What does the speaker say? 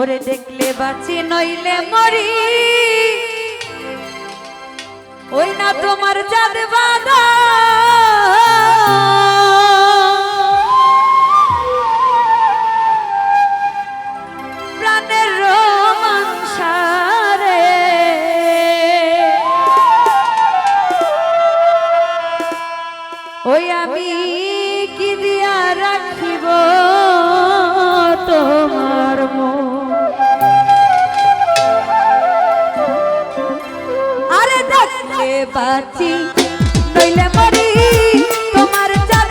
ওরে দেখলে বাঁচি নইলে মরি। ওই না তোমার যাদ বাদা বাঁচি নইলে মরি তোমার চাঁদ